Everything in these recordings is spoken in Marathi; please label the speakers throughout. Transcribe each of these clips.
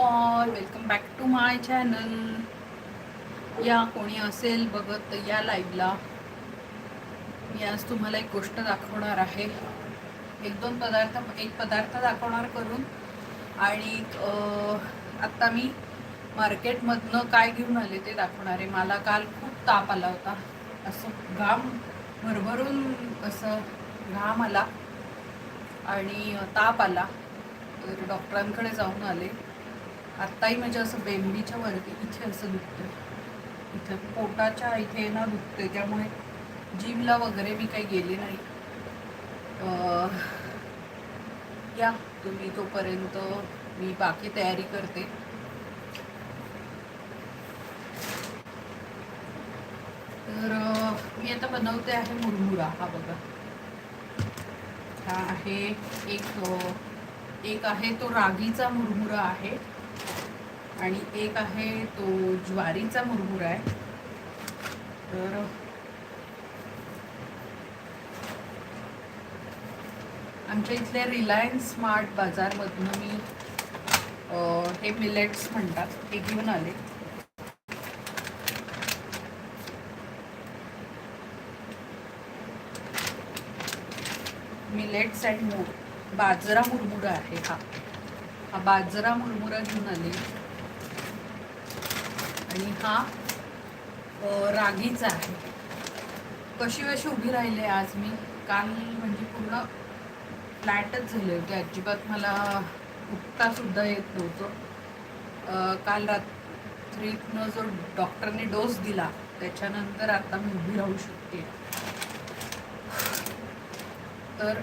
Speaker 1: All welcome back to my channel या कोणी असेल बघत या लाईव्हला मी आज तुम्हाला एक गोष्ट दाखवणार आहे. एक दोन पदार्थ एक पदार्थ दाखवणार करून. आणि आत्ता मी मार्केटमधनं काय घेऊन आले ते दाखवणार आहे. मला काल खूप ताप आला होता. असं घाम भरभरून असं घाम आला. आणि ताप आला. तर डॉक्टरांकडे जाऊन आले. आत्ताही म्हणजे असं बेंबीच्या वरती इथे असं दुखतं इथे पोटाच्या इथे ना दुखते त्यामुळे जिमला वगैरे मी काही गेले नाही. या तुम्ही तोपर्यंत मी बाकी तयारी करते. तर मी आता बनवते आहे मुरमुरा हा बघा. हा आहे एक एक आहे तो रागीचा मुरमुरा आहे. आणि एक आहे तो ज्वारीचा मुरमुरा आहे. तर आमच्या इथल्या रिलायन्स स्मार्ट बाजारमधनं मी हे मिलेट्स म्हणतात हे घेऊन आले. मिलेट्स अँड मूग बाजरा मुरमुरा आहे हा. हा बाजरा मुरमुरा घेऊन आले. आणि हा रागीचा आहे. कशी कशी उभी राहिले आज मी? काल म्हणजे पूर्ण फ्लॅटच झाले होते. अजिबात मला उठतासुद्धा येत नव्हतं. काल रात्रीतनं जो डॉक्टरने डोस दिला त्याच्यानंतर आता मी उभी राहू शकते. तर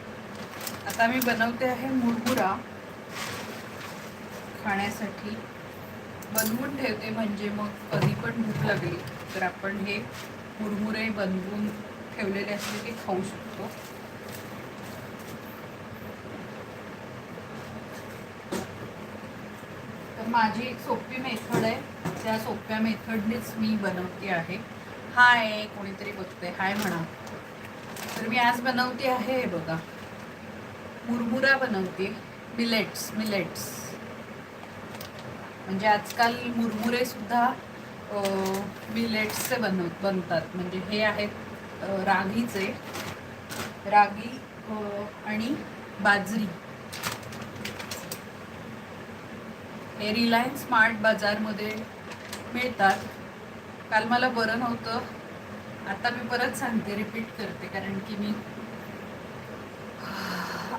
Speaker 1: आता मी बनवते आहे मुरमुरा खाण्यासाठी. बनवून ठेवते म्हणजे मग कधी पण भूक लागली तर आपण हे मुरमुरे बनवून ठेवलेले असले ते खाऊ शकतो. तर माझी एक सोपी मेथड आहे. त्या सोप्या मेथडनेच मी बनवते आहे. हाय कोणीतरी बघते हाय म्हणा. तर मी आज बनवते आहे हे बघा. मुरमुरा बनवते. मिलेट्स मिलेट्स म्हणजे आजकाल मुरमुरे सुद्धा मिलेट्सचे बनव बनतात. म्हणजे हे आहेत रागीचे. रागी आणि बाजरी. हे रिलायन्स स्मार्ट बाजारमध्ये मिळतात. काल मला बरं नव्हतं. आता मी परत सांगते रिपीट करते कारण की मी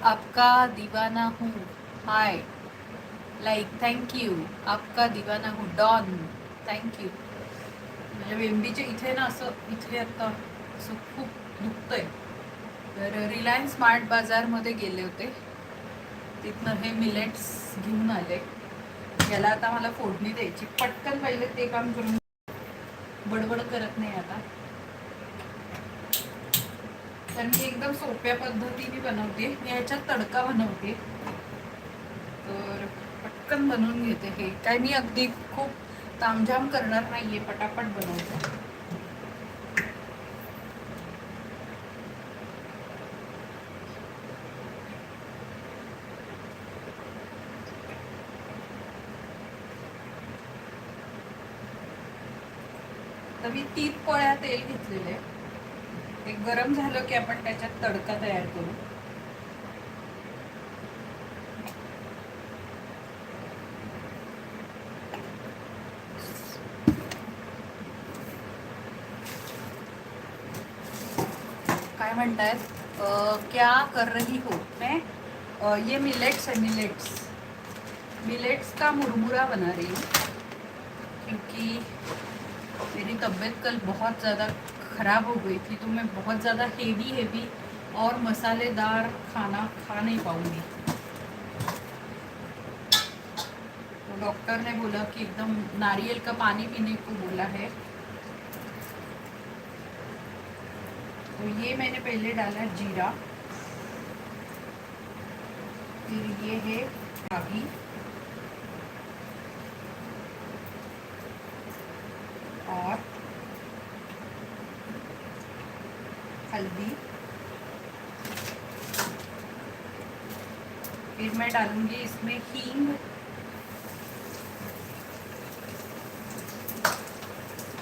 Speaker 1: आपका दिवाना हूँ. हाय लाईक थँक्यू आपका दिवाना हो. डॉन थँक्यू म्हणजे वेंबीच्या इथे ना असं इथे आता असं खूप दुखतंय. तर रिलायन्स स्मार्ट बाजारमध्ये गेले होते. तिथनं हे मिलेट्स घेऊन आले. याला आता मला फोडणी द्यायची. पटकन पहिले ते काम करून बडबड करत नाही आता. तर मी एकदम सोप्या पद्धतीने बनवते. मी ह्याच्यात तडका बनवते. पटकन बनवून घेते हे. काय मी अगदी खूप तामझाम करणार नाहीये पटापट बनवते. तर मी तीन पोळ्या तेल घेतलेले. ते गरम झालं की आपण त्याच्यात तडका तयार करू. म्हणतायत अ, क्या कर रही हो? मैं अ, ये मिलेट्स है मिलेट्स मिलेट्स का मुरमुरा बना रही हूँ क्योंकि मेरी तबीयत कल बहुत ज़्यादा ख़राब हो गई थी तो मैं बहुत ज़्यादा हेवी हेवी और मसालेदार खाना खा नहीं पाऊँगी। तो डॉक्टर ने बोला कि एकदम नारियल का पानी पीने को बोला है तो ये मैंने पहले डाला जीरा। फिर ये है रागी। और हल्दी। फिर मैं डालूँगी इसमें हींग।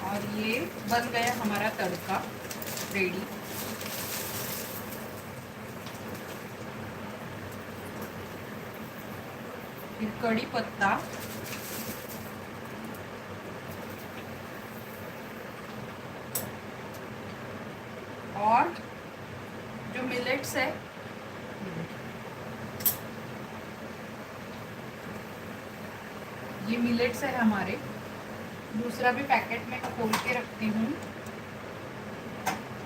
Speaker 1: और ये बन गया हमारा तड़का रेडी फिर कड़ी पत्ता. और जो मिलेट्स है. ये मिलेट्स है हमारे. दूसरा भी पैकेट में खोल के रखती हूँ.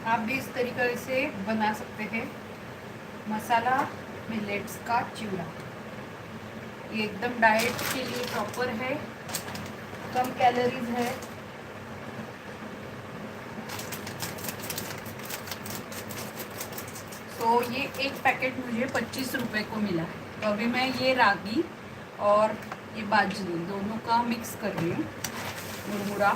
Speaker 1: आप भी इस तरीके से बना सकते हैं. मसाला मिलेट्स का चिवड़ा ये एकदम डाइट के लिए प्रॉपर है। कम कैलोरीज है। तो ये एक पैकेट मुझे पच्चीस रुपए को मिला है। तो अभी मैं ये रागी और ये बाजरी दोनों का मिक्स कर रही हूँ। मुरमुरा।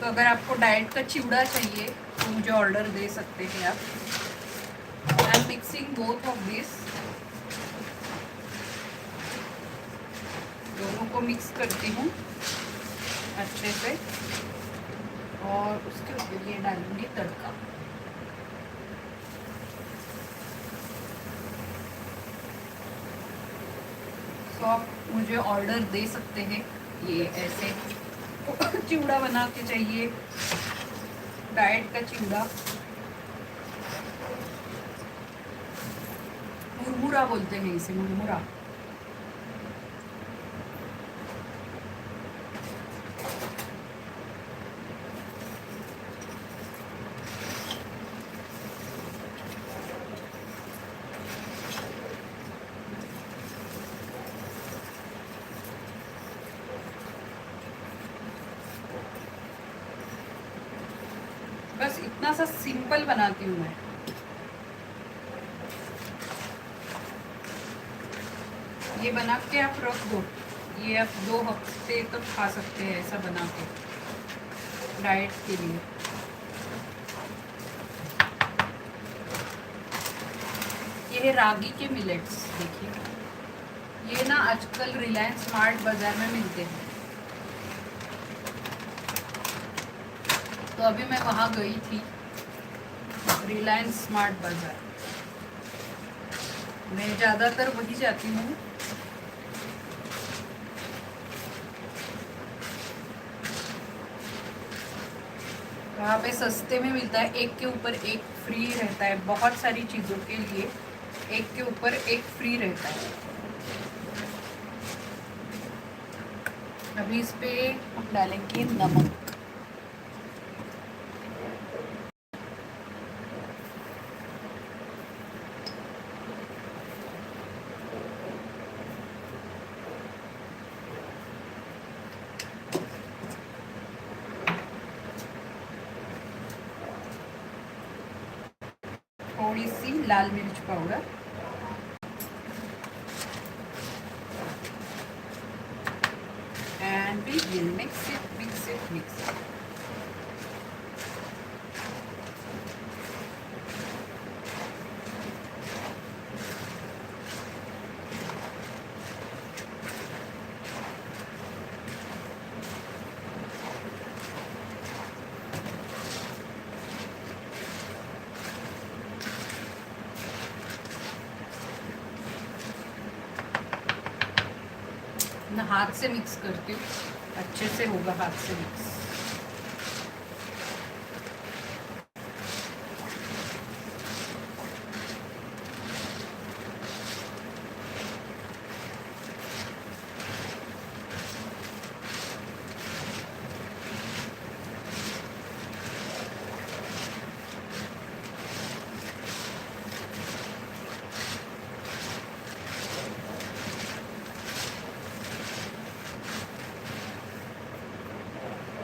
Speaker 1: तो अगर आपको डाइट का चिवड़ा चाहिए तो मुझे ऑर्डर दे सकते हैं आप। I am mixing both of this दोनों को मिक्स करती हूँ अच्छे से। और उसके ऊपर ये डालूँगी तड़का। तो आप मुझे ऑर्डर दे सकते हैं। ये ऐसे चिवड़ा बना के चाहिए। डाइट का चिवड़ा। मुरमुरा बोलते हैं इसे, मुरमुरा। इतना सा सिंपल बनाती हूँ मैं। ये बना के आप रख दो। ये आप दो हफ़्ते तक तो खा सकते हैं ऐसा बना के डाइट के लिए। ये है रागी के मिलेट्स देखिए। ये ना आजकल रिलायंस स्मार्ट बाज़ार में मिलते हैं। तो अभी मैं वहाँ गई थी। रिलायंस स्मार्ट बाज़ार मैं ज़्यादातर वही जाती हूँ। वहाँ पे सस्ते में मिलता है। एक के ऊपर एक फ्री रहता है बहुत सारी चीज़ों के लिए। एक के ऊपर एक फ्री रहता है। अभी इस पे हम डालेंगे नमक। and we will mix it, mix it, mix it. करती. हूँ अच्छे से होगा हाथ से मिक्स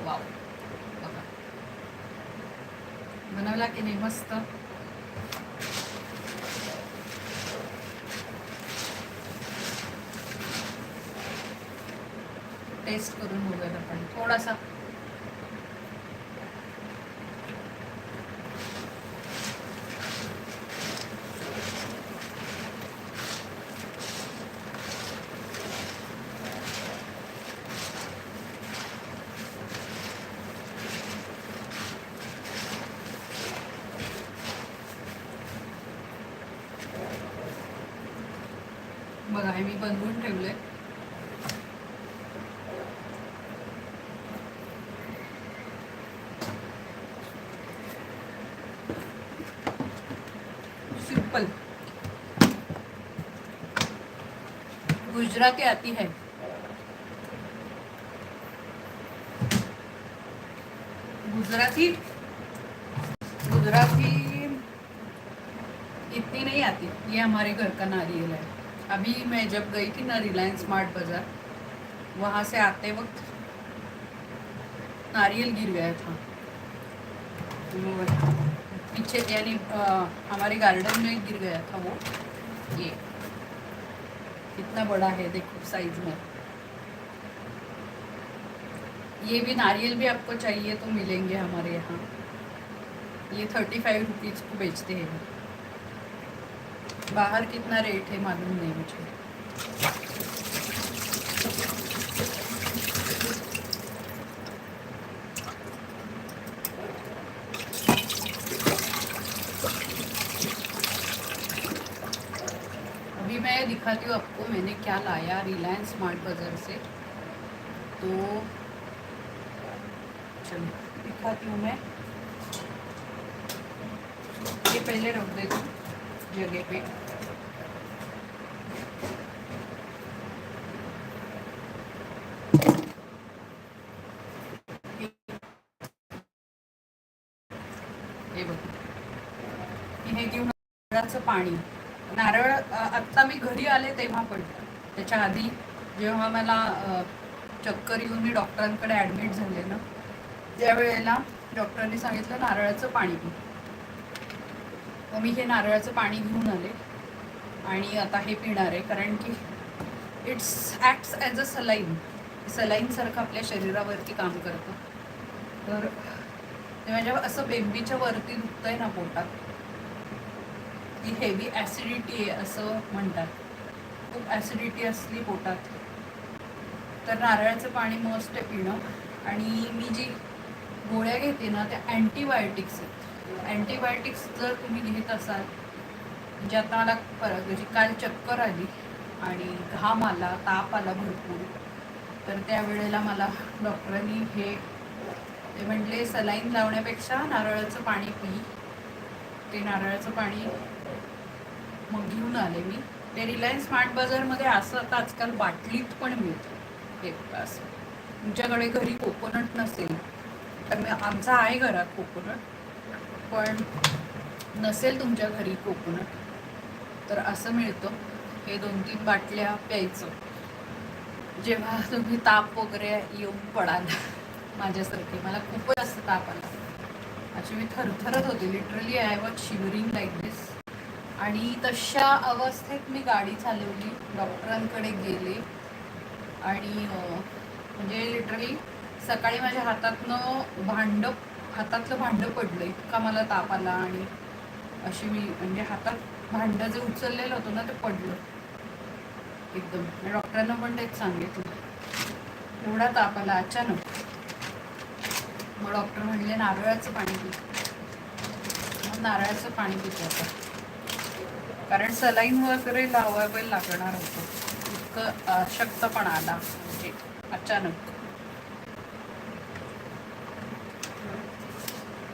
Speaker 1: वाव बघा बनवला की नाही हे मी बनवून सिंपल गुजराती आती है. गुजराती गुजराती इतनी नहीं आती. ये हमारे घर का नारियल है. अभी मैं जब गई थी ना रिलायंस स्मार्ट बाज़ार वहाँ से आते वक्त नारियल गिर गया था। पीछे यानी हमारे गार्डन में गिर गया था वो। ये कितना बड़ा है देखो साइज़ में। ये भी नारियल भी आपको चाहिए तो मिलेंगे हमारे यहाँ। ये थर्टी फाइव रुपीज़ को बेचते हैं। बाहर कितना रेट है मालूम नहीं मुझे। अभी मैं दिखाती हूँ आपको मैंने क्या लाया रिलायंस स्मार्ट बाज़ार से। तो चलो, दिखाती हूँ मैं। ये पहले रख देती हूँ। जगह हे घेऊन नारळाचं पाणी. नारळ आत्ता मी घरी आले तेव्हा पण. त्याच्या आधी जेव्हा मला चक्कर येऊन मी डॉक्टरांकडे ॲडमिट झाले ना त्यावेळेला डॉक्टरांनी सांगितलं नारळाचं पाणी मग मी हे नारळाचं पाणी घेऊन आले आणि आता हे पिणार आहे कारण की it's acts as a saline सलाईनसारखं आपल्या शरीरावरती काम करतं. तर ते माझ्या असं बेंबीच्या वरती दुखतंय ना पोटात. ती हेवी ॲसिडिटी आहे असं म्हणतात. खूप ॲसिडिटी असली पोटात. तर नारळाचं पाणी मस्त आहे पिणं. आणि मी जी गोळ्या घेते ना त्या अँटीबायोटिक्स आहेत. अँटीबायोटिक्स जर तुम्ही घेत असाल म्हणजे आता मला परत म्हणजे काल चक्कर आली आणि घाम आला ताप आला भरपूर तर त्यावेळेला मला डॉक्टरांनी हे ते म्हटले सलाईन लावण्यापेक्षा नारळाचं पाणी पी. ते नारळाचं पाणी मग घेऊन आले मी. ते रिलायन्स स्मार्ट बाजारमध्ये असं आता आजकाल बाटलीत पण मिळतं. हे असं. तुमच्याकडे घरी कोकोनट नसेल. तर आमचा आहे घरात कोकोनट पण नसेल तुमच्या घरी कोकोनट तर असं मिळतं. हे दोन तीन बाटल्या प्यायचं. जेव्हा तुम्ही ताप वगैरे येऊन पडाल माझ्यासारखे. मला खूपच जास्त ताप आला. अशी मी थरथरत होते. Literally I was shivering like this आणि तशा अवस्थेत मी गाडी चालवली. डॉक्टरांकडे गेले. आणि म्हणजे लिटरली सकाळी माझ्या हातातनं भांडं हातातलं भांडं पडलं इतका मला ताप आला आणि अशी मी म्हणजे हातात भांडं जे उचललेलं होतं ना ते पडलं. एकदम. डॉक्टरांना पण तेच सांगितलं. एवढा ताप आला अचानक. मग डॉक्टर म्हणले नारळाचं पाणी पित मग नारळाचं पाणी पितो आता. कारण सलाईन वगैरे लावायला लागणार होतं. इतकं अशक्तपणा आला. म्हणजे अचानक.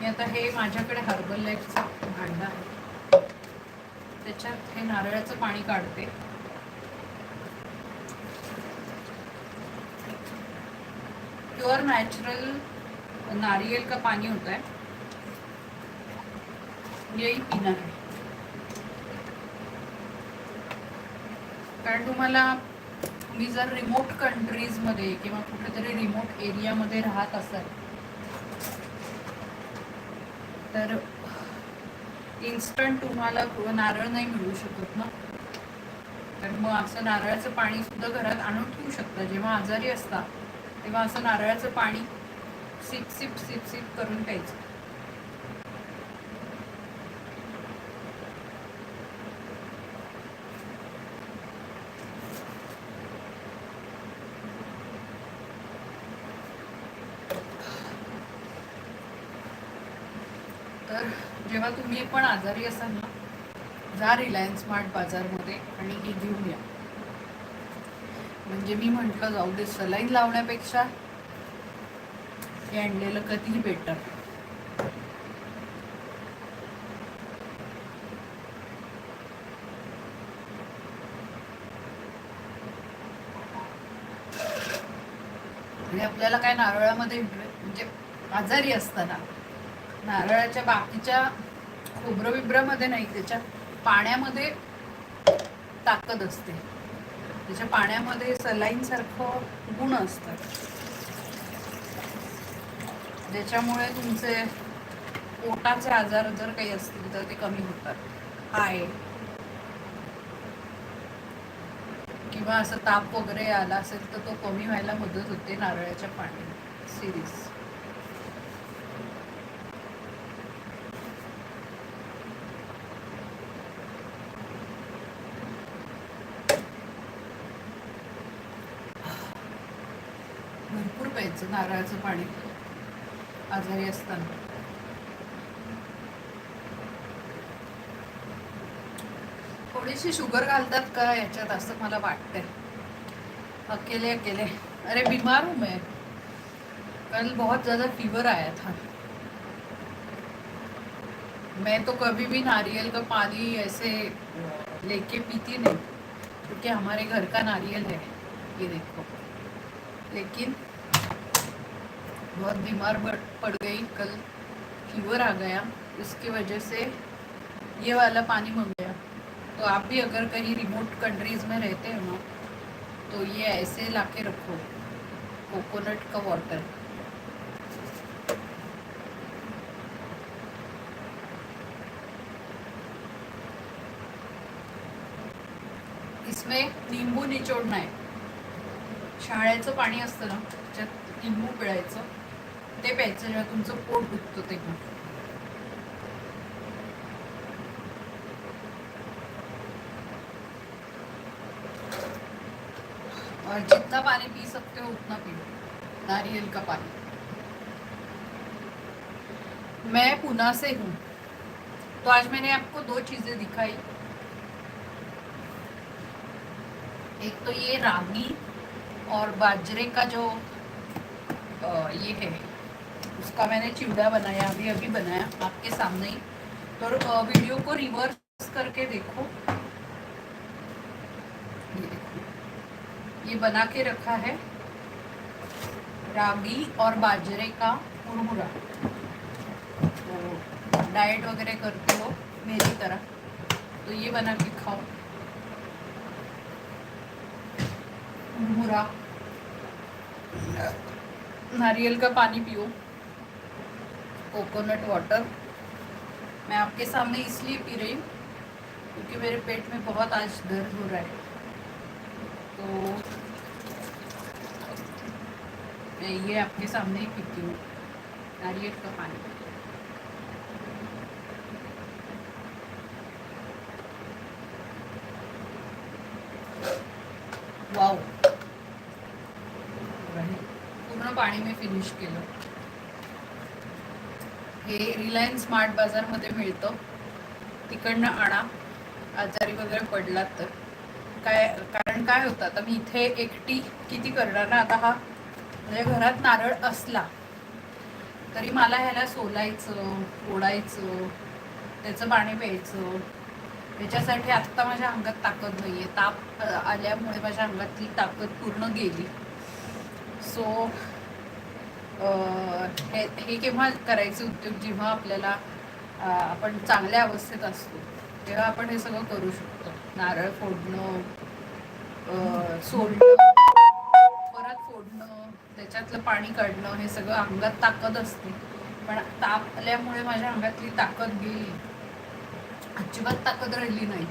Speaker 1: मी आता हे माझ्याकडे हर्बल लाईफचं भांडं आहे. त्याच्यात हे नारळाचं पाणी काढते. प्योर नॅचरल नारियल का पानी होता है यही पीना है कारण तुम्हाला तुम्ही जर रिमोट कंट्रीजमध्ये किंवा कुठेतरी रिमोट एरियामध्ये राहत असाल तर इन्स्टंट तुम्हाला नारळ नाही मिळू शकत ना. तर मग असं नारळाचं पाणी सुद्धा घरात आणून ठेवू शकता. जेव्हा आजारी असता तेव्हा असं नारळाचं पाणी सिप सिप सिप सिप करून प्यायचं तर जेव्हा तुम्ही पण आजारी असाल ना जा रिलायन्स स्मार्ट बाजारमध्ये आणि हे घेऊन या. म्हणजे मी म्हटलं जाऊ दे सलाईन लावण्यापेक्षा हे आणलेलं कधीही बेटर आणि आपल्याला काय नारळामध्ये म्हणजे आजारी असताना नारळाच्या बाकीच्या खोबरं बिब्रामध्ये नाही त्याच्या पाण्यामध्ये ताकद असते. त्याच्या पाण्यामध्ये सलाईन सारखं गुण असतात. ज्याच्यामुळे तुमचे पोटाचे आजार जर काही असतील तर ते कमी होतात. आहे किंवा असं ताप वगैरे आला असेल तर तो कमी व्हायला मदत होते नारळाच्या पाण्याने सिरीज. घ्यायचं नारळाचं पाणी आजारी असताना. थोडीशी शुगर घालतात का याच्यात असं मला वाटतंय. अकेले अकेले. अरे बीमार हूँ मैं. कल बहुत ज़्यादा फीवर आया था. मैं तो कभी भी नारियल का पानी ऐसे लेके पीती नहीं क्योंकि हमारे घर का नारियल है ये देखो। लेकिन बहुत बीमार पड़ गई कल फीवर आ गया इसकी वजह से ये वाला पानी मंग गया। तो आप भी अगर कहीं रिमोट कंट्रीज में रहते हो ना तो ये ऐसे ला के रखो कोकोनट का वाटर इसमें नींबू निचोडणं आहे। शाळेचं पाणी असतं ना त्याच्यात लिंबू पिळायचं ते प्यायचं तुमचं पोट दुखतं तेव्हा. और जितना पानी पी सकते हो उतना पियो नारियल का पानी मैं पुणे से हूँ. तो आज मैंने आपको दो चीज़ें दिखाई. एक तो ये रागी और बाजरे का जो ये है उसका मैंने चिवड़ा बनाया, अभी अभी बनाया आपके सामने ही। तो वीडियो को रिवर्स करके देखो। ये बना के रखा है रागी और बाजरे का मुरमुरा तो डाइट वगैरह करते हो मेरी तरह। तो ये बना के खाओ। मुरमुरा नारियल का पानी पियो। Coconut water. मैं आपके सामने इसलिए पी रही हूँ क्योंकि मेरे पेट में बहुत आज दर्द हो रहा है। तो मैं ये आपके सामने ही पीती हूँ नारियल का पानी। वाव पूर्ण पाणी मी फिनिश केलं हे रिलायन्स स्मार्ट बाजारमध्ये मिळतं. तिकडनं आणा. आजारी वगैरे पडलात तर. काय कारण काय होतं आता मी इथे एकटी किती करणार ना? आता हा म्हणजे घरात नारळ असला तरी मला ह्याला सोलायचं ओढायचं त्याचं पाणी प्यायचं. त्याच्यासाठी आत्ता माझ्या अंगात ताकद नाही आहे ताप आल्यामुळे माझ्या अंगातली ताकद पूर्ण गेली. सो हे हे केव्हा करायचे उद्योग? जेव्हा आपल्याला आपण चांगल्या अवस्थेत असतो तेव्हा आपण हे सगळं करू शकतो. नारळ फोडणं सोडणं परत फोडणं त्याच्यातलं पाणी काढणं हे सगळं अंगात ताकद असते. पण ताप आल्यामुळे माझ्या अंगातली ताकद गेली. अजिबात ताकद राहिली नाही.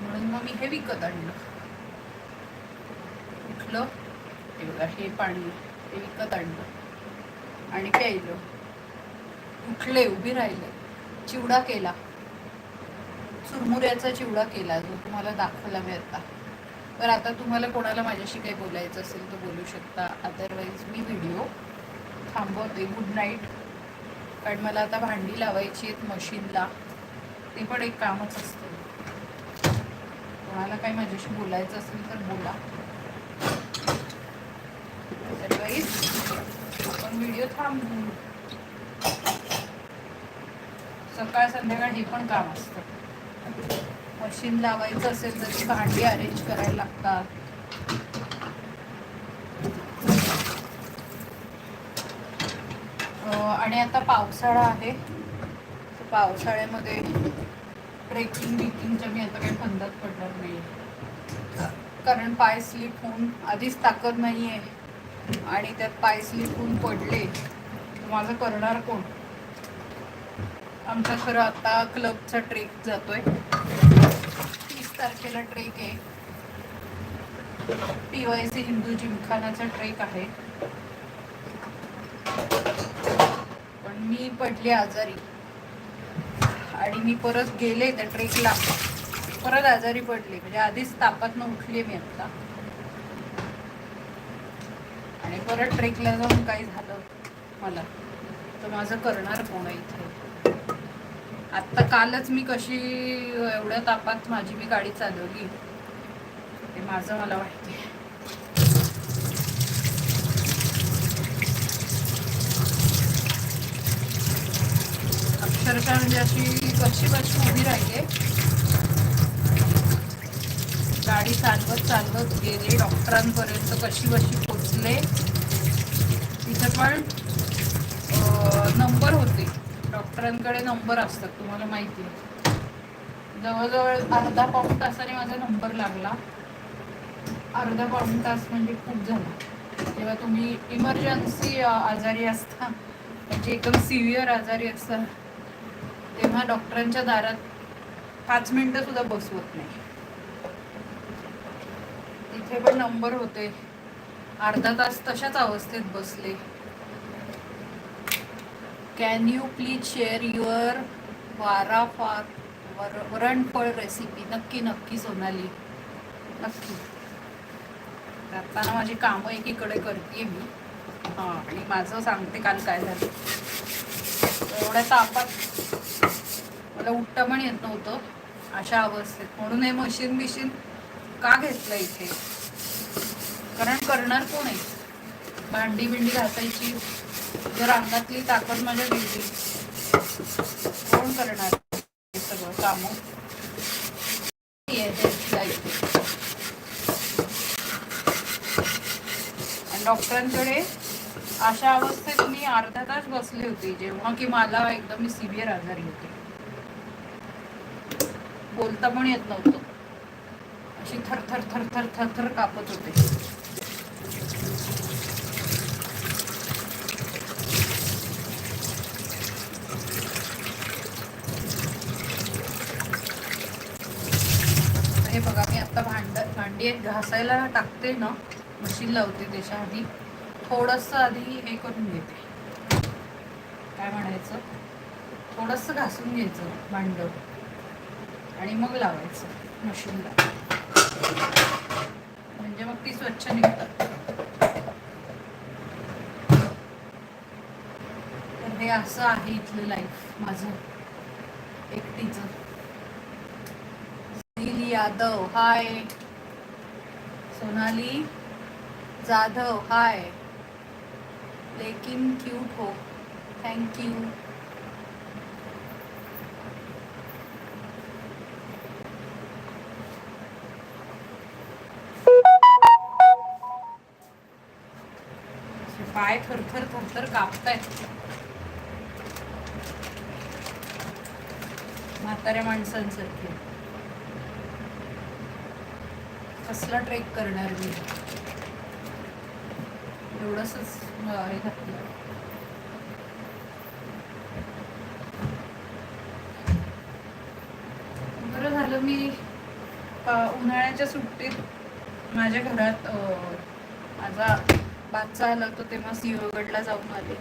Speaker 1: म्हणून मग मी हे विकत आणलं. कुठलं? हे बघा हे पाणी ते विकत आणलं. आणि प्यायलो. उठले उभी राहिले. चिवडा केला. चुरमुऱ्याचा चिवडा केला जो तुम्हाला दाखवला मी आता. तर आता तुम्हाला कोणाला माझ्याशी काही बोलायचं असेल तर बोलू शकता. अदरवाईज मी व्हिडिओ थांबवते. गुड नाईट कारण मला आता भांडी लावायची आहेत मशीनला. ते पण एक कामच असतं. कोणाला काही माझ्याशी बोलायचं असेल तर बोला. व्हिडिओ थांबू सकाळ संध्याकाळ हे पण काम असतं. मशीन लावायचं असेल तर भांडी अरेंज करायला लागतात. आणि आता पावसाळा आहे. पावसाळ्यामध्ये ट्रेकिंग बिकिंगच्या मी आता काही फंदात पडणार नाही कारण पाय स्लिप होऊन आधीच ताकद नाही आहे आणि त्यात पाय स्लिपून पडले तर माझं करणार कोण? आमचा खरं आता क्लबचा ट्रेक जातोय. तीस तारखेला ट्रेक आहे. पी वाय सी हिंदू जिमखानाचा ट्रेक आहे. पण मी पडले आजारी. आणि मी परत गेले त्या ट्रेकला. परत आजारी पडले. म्हणजे आधीच तापातनं उठले मी आता. परत ट्रेकला जाऊन काही झालं? मला. तर माझं करणार कोण इथे? आत्ता कालच मी कशी एवढ्या तापात माझी मी गाडी चालवली. ते माझं मला माहिती आहे. अक्षरशः म्हणजे अशी कशी कशी उभी राहिली. गाडी चालवत चालवत गेले डॉक्टरांपर्यंत कशी कशी पोचले. पण नंबर होते. डॉक्टरांकडे नंबर असतात तुम्हाला माहिती आहे. जवळजवळ अर्धा पाऊण तासाने माझा नंबर लागला. अर्धा पाऊण तास म्हणजे खूप झाला. तेव्हा तुम्ही इमर्जन्सी आजारी असता म्हणजे एकदम सिव्हिअर आजारी असता तेव्हा डॉक्टरांच्या दारात पाच मिनिटं सुद्धा बसवत नाही. तिथे पण नंबर होते. अर्धा तास तशाच अवस्थेत बसले. Can you please share your वारा फार वर वरणफळ रेसिपी नक्की नक्की सोनाली. नक्की. करताना माझी कामं एकीकडे करते मी. हां आणि माझं सांगते काल काय झालं. एवढ्या तापात मला उठता पण येत नव्हतं. अशा अवस्थेत. म्हणून हे मशीन बिशीन का घेतलं इथे? कारण करणार कोण आहे? भांडी बिंडी घासायची. जर अंगातली ताकद माझ्या गेली कोण करणार सगळं काम? डॉक्टरांकडे अशा अवस्थेत मी अर्धा तास बसले होते जेव्हा की मला एकदम मी सिव्हिअर आजारी होते. बोलता पण येत नव्हतं. अशी थर थर थर थर थर थर कापत होते हे बघा मी आता भांडी एक घासायला टाकते ना मशीन लावते त्याच्या आधी थोडंसं आधी हे करून घेते. काय म्हणायचं? थोडंसं घासून घ्यायचं भांड. आणि मग लावायचं मशीनला. म्हणजे मग ती स्वच्छ निघतात. तर हे असं आहे इथलं लाईफ माझं. एकटीचं. यादव हाय. सोनाली जाधव हाय. लेकिन क्यूट हो. थैंक यू पाय थरथर थरथर कापतायत. म्हाताऱ्या माणसांसारखे. कसला ट्रेक करणार मी? एवढंच हे घातलं बरं झालं मी उन्हाळ्याच्या सुट्टीत माझ्या घरात माझा बादचा आला तो तेव्हा सिंहगडला जाऊन आले.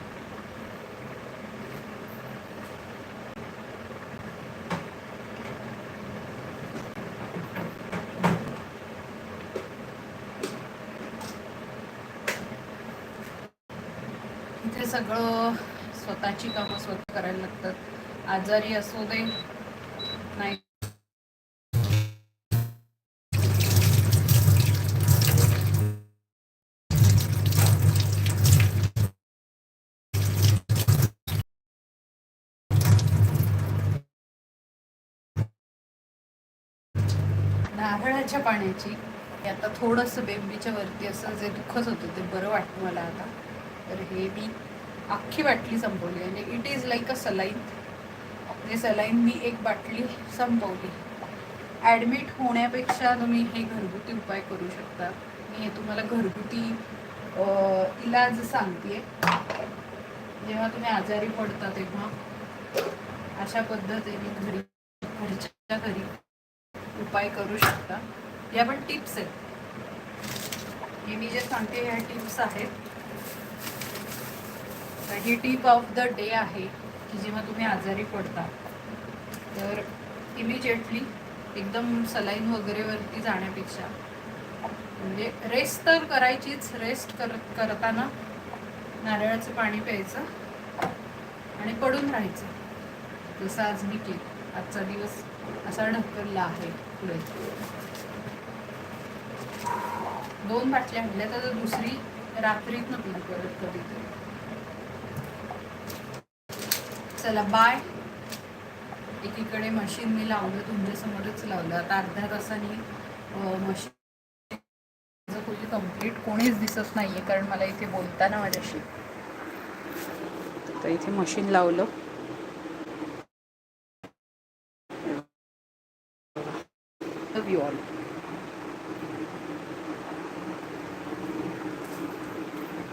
Speaker 1: आजारी असू दे. नाही. नारळाच्या पाण्याची आता थोडंसं बेंबीच्या वरती असं जे दुःखच होतं ते बरं वाटतं मला आता. तर हे मी अख्खी बाटली संपवली आणि it is like a saline ते सलाईन मी एक बाटली संपवली. ॲडमिट होण्यापेक्षा तुम्ही हे घरगुती उपाय करू शकता. मी हे तुम्हाला घरगुती इलाज सांगते जेव्हा तुम्ही आजारी पडता तेव्हा अशा पद्धतीने घरी घरच्या घरी उपाय करू शकता. या पण टिप्स आहेत. हे मी जे सांगते ह्या टिप्स आहेत. ही टीप ऑफ द डे आहे. की जेव्हा तुम्ही आजारी पडता तर इमिजिएटली एकदम सलाईन वगैरेवरती जाण्यापेक्षा म्हणजे रेस्ट तर करायचीच रेस्ट करत करताना नारळाचं पाणी प्यायचं आणि पडून राहायचं. जसं आज मी केलं आजचा दिवस असा ढकलला आहे पुढे. दोन बाटल्या आणल्या तर दुसरी रात्रीत पिऊ परत कधीतरी. चला बाय. एकीकडे मशीन मी लावलं तुमच्यासमोरच लावलं. आता अर्ध्या तासाने मशीन कोणी कंप्लीट कोणीच दिसत नाही आहे कारण मला इथे बोलताना माझ्याशी. तर इथे मशीन लावलं. लव ऑल